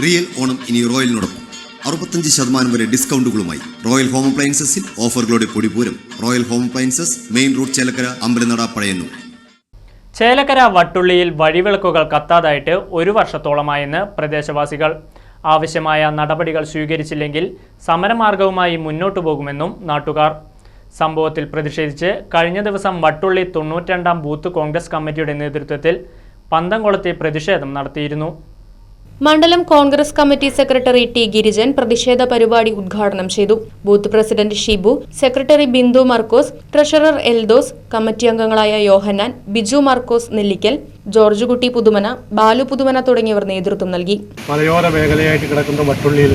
Real Onam ഇനി റോയലിനോടൊപ്പം. അറുപത്തഞ്ച് ശതമാനം വരെ ഡിസ്കൗണ്ടുകളുമായി റോയൽ ഹോം അപ്ലയൻസസിൽ ഓഫറുകളുടെ പൊടിപൂരം royal home appliances main road Chelakkara Ambalanada Pazhayannur. Chelakkara വട്ടുള്ളിയിൽ വഴിവിളക്കുകൾ കത്താതായിട്ട് ഒരു വർഷത്തോളമായെന്ന് പ്രദേശവാസികൾ. ആവശ്യമായ നടപടികൾ സ്വീകരിച്ചില്ലെങ്കിൽ സമരമാർഗവുമായി മുന്നോട്ടു പോകുമെന്നും നാട്ടുകാർ. സംഭവത്തിൽ പ്രതിഷേധിച്ച് കഴിഞ്ഞ ദിവസം വട്ടുള്ളി തൊണ്ണൂറ്റിരണ്ടാം ബൂത്ത് കോൺഗ്രസ് കമ്മിറ്റിയുടെ നേതൃത്വത്തിൽ പന്തംകുളത്തെ പ്രതിഷേധം നടത്തിയിരുന്നു. മണ്ഡലം Congress committee secretary T Girijan പ്രതിഷേധ പരിപാടി ഉദ്ഘാടനം ചെയ്തു. Booth president Shibu secretary Bindu Markose treasurer Eldhose committee അംഗങ്ങളായ യോഹന്നാൻ ബിജു മർക്കോസ് നെല്ലിക്കൽ ജോർജ് കുട്ടി പുതുമന ബാലു പുതുമന തുടങ്ങിയവർ നേതൃത്വം നൽകി. മലയോര മേഖലയായിട്ട് കിടക്കുന്ന വട്ടുള്ളിയിൽ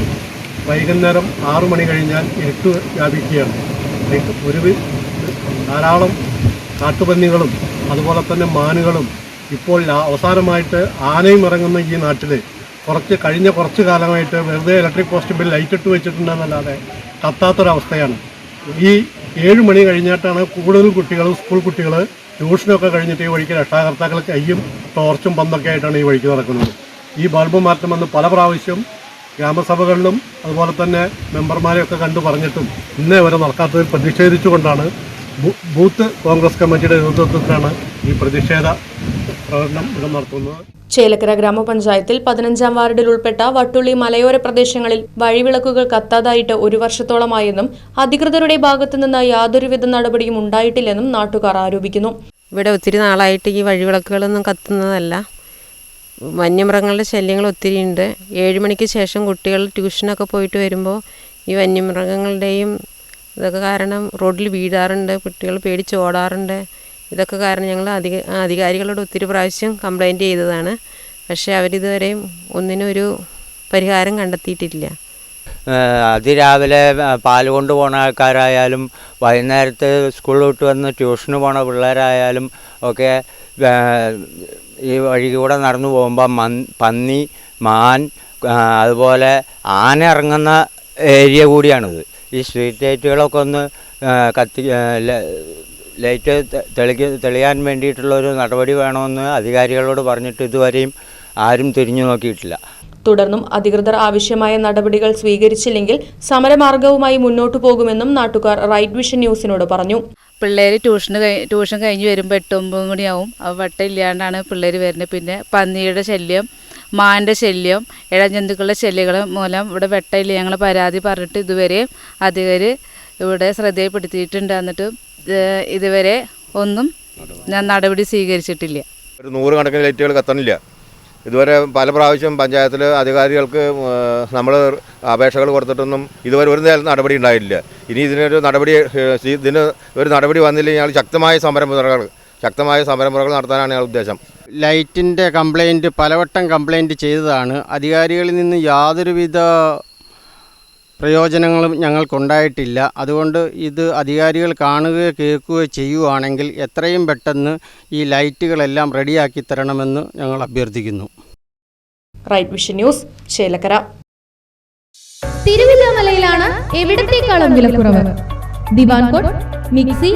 വൈകുന്നേരം ആറു മണി കഴിഞ്ഞാൽ ഇരുട്ട് വ്യാപിക്കുകയാണ്. ഒരു ധാരാളം കാട്ടുപന്നികളും അതുപോലെ തന്നെ മാനുകളും ഇപ്പോൾ അവസാനമായിട്ട് ആനയും ഇറങ്ങുന്ന ഈ നാട്ടിൽ കുറച്ച് കഴിഞ്ഞ കുറച്ച് കാലമായിട്ട് വെറുതെ ഇലക്ട്രിക് പോസ്റ്റ് ബിൽ ലൈറ്റ് ഇട്ട് വെച്ചിട്ടുണ്ടെന്നല്ലാതെ കത്താത്തൊരവസ്ഥയാണ് ഈ ഏഴ് മണി കഴിഞ്ഞിട്ടാണ് കൂടുതൽ കുട്ടികൾ സ്കൂൾ കുട്ടികൾ ട്യൂഷനൊക്കെ കഴിഞ്ഞിട്ട് ഈ വഴിക്ക് രക്ഷാകർത്താക്കൾ കയ്യും ടോർച്ചും പന്തൊക്കെ ആയിട്ടാണ് ഈ വഴിക്ക് നടക്കുന്നത്. ഈ ബൾബ് മാറ്റമെന്ന് പല പ്രാവശ്യം ഗ്രാമസഭകളിലും അതുപോലെ തന്നെ മെമ്പർമാരെയൊക്കെ കണ്ടു പറഞ്ഞിട്ടും ഇന്നേ വരെ നടക്കാത്തതിൽ പ്രതിഷേധിച്ചുകൊണ്ടാണ് ബൂത്ത് കോൺഗ്രസ് കമ്മിറ്റിയുടെ നേതൃത്വത്തിലാണ് ഈ പ്രതിഷേധ പ്രകടനം ഇവിടെ നടത്തുന്നത്. ചേലക്കര ഗ്രാമപഞ്ചായത്തിൽ പതിനഞ്ചാം വാർഡിൽ ഉൾപ്പെട്ട വട്ടുള്ളി മലയോര പ്രദേശങ്ങളിൽ വഴിവിളക്കുകൾ കത്താതായിട്ട് ഒരു വർഷത്തോളമായെന്നും അധികൃതരുടെ ഭാഗത്തുനിന്ന് യാതൊരുവിധ നടപടിയും ഉണ്ടായിട്ടില്ലെന്നും നാട്ടുകാർ ആരോപിക്കുന്നു. ഇവിടെ ഒത്തിരി നാളായിട്ട് ഈ വഴിവിളക്കുകളൊന്നും കത്തുന്നതല്ല. വന്യമൃഗങ്ങളുടെ ശല്യങ്ങൾ ഒത്തിരി ഉണ്ട് ഏഴ് മണിക്ക് ശേഷം കുട്ടികൾ ട്യൂഷനൊക്കെ പോയിട്ട് വരുമ്പോൾ ഈ വന്യമൃഗങ്ങളുടെയും ഇതൊക്കെ കാരണം റോഡിൽ വീഴാറുണ്ട്. കുട്ടികൾ പേടിച്ച് ഓടാറുണ്ട്. ഇതൊക്കെ കാരണം ഞങ്ങൾ അധിക അധികാരികളോട് ഒത്തിരി പ്രാവശ്യം കംപ്ലൈന്റ് ചെയ്തതാണ്. പക്ഷേ അവരിതുവരെയും ഒന്നിനും ഒരു പരിഹാരം കണ്ടെത്തിയിട്ടില്ല. അതിരാവിലെ പാൽ കൊണ്ട് പോണ ആൾക്കാരായാലും വൈകുന്നേരത്ത് സ്കൂളിൽ വിട്ട് വന്ന് ട്യൂഷന് പോണ പിള്ളേരായാലും ഒക്കെ ഈ വഴി കൂടെ നടന്നു പോകുമ്പോൾ മൻ പന്നി മാൻ അതുപോലെ ആന ഇറങ്ങുന്ന ഏരിയ കൂടിയാണിത്. ഈ സ്ട്രീറ്റ് ലൈറ്റുകളൊക്കെ ഒന്ന് കത്തി ലൈറ്റ് തെളിക്ക് തെളിയാൻ വേണ്ടിയിട്ടുള്ളൊരു നടപടി വേണമെന്ന് അധികാരികളോട് പറഞ്ഞിട്ട് ഇതുവരെയും ആരും തിരിഞ്ഞു നോക്കിയിട്ടില്ല. തുടർന്നും അധികൃതർ ആവശ്യമായ നടപടികൾ സ്വീകരിച്ചില്ലെങ്കിൽ സമരമാർഗവുമായി മുന്നോട്ടു പോകുമെന്നും നാട്ടുകാർ റൈറ്റ് വിഷൻ ന്യൂസിനോട് പറഞ്ഞു. പിള്ളേർ ട്യൂഷന് ട്യൂഷൻ കഴിഞ്ഞ് വരുമ്പോൾ എട്ട് ഒമ്പത് മണിയാവും. അപ്പോൾ വട്ടം ഇല്ലാണ്ടാണ് പിള്ളേർ വരുന്നത് പിന്നെ പന്നിയുടെ ശല്യം മാന്റെ ശല്യം ഇഴജന്തുക്കളുടെ ശല്യങ്ങൾ മൂലം ഇവിടെ വെട്ടയില്ല ഞങ്ങൾ പരാതി പറഞ്ഞിട്ട് ഇതുവരെ അധികർ ഇവിടെ ശ്രദ്ധയിൽപ്പെടുത്തിയിട്ടുണ്ട്. എന്നിട്ട് ഇതുവരെ ഒന്നും ഞാൻ നടപടി സ്വീകരിച്ചിട്ടില്ല. ഒരു നൂറുകണക്കിന് ലൈറ്റുകൾ കത്തണില്ല. ഇതുവരെ പല പ്രാവശ്യം പഞ്ചായത്തിൽ അധികാരികൾക്ക് നമ്മൾ അപേക്ഷകൾ കൊടുത്തിട്ടൊന്നും ഇതുവരെ ഒരു നേരം നടപടി ഉണ്ടായിട്ടില്ല. ഇനി ഇതിനൊരു നടപടി ഇതിന് ഒരു നടപടി വന്നില്ലെങ്കിൽ ഞങ്ങൾ ശക്തമായ സംരംഭകൾ ശക്തമായ സമരമുറകൾ നടത്താനാണ് ഞങ്ങളുടെ ഉദ്ദേശം. ലൈറ്റിന്റെ കംപ്ലൈന്റ് പലവട്ടം കംപ്ലൈന്റ് ചെയ്തതാണ്. അധികാരികളിൽ നിന്ന് യാതൊരുവിധ പ്രയോജനങ്ങളും ഞങ്ങൾക്കുണ്ടായിട്ടില്ല. അതുകൊണ്ട് ഇത് അധികാരികൾ കാണുകയോ കേൾക്കുകയോ ചെയ്യുവാണെങ്കിൽ എത്രയും പെട്ടെന്ന് ഈ ലൈറ്റുകളെല്ലാം റെഡിയാക്കി തരണമെന്ന് ഞങ്ങൾ അഭ്യർത്ഥിക്കുന്നു. Right vision news Chelakkara. തിരുവില്ലാമലയിലാണ് എവിടത്തേക്കാളും വിലക്കുറവ്? Diwan cot mixie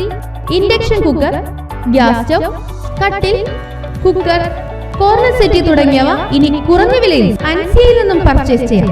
induction cooker gas stove കട്ടിൽ കുക്കർ കോർണർ സെറ്റി തുടങ്ങിയവ ഇനി കുറഞ്ഞ വിലയിൽ അൻസിയയിൽ നിന്നും പർച്ചേസ് ചെയ്യാം.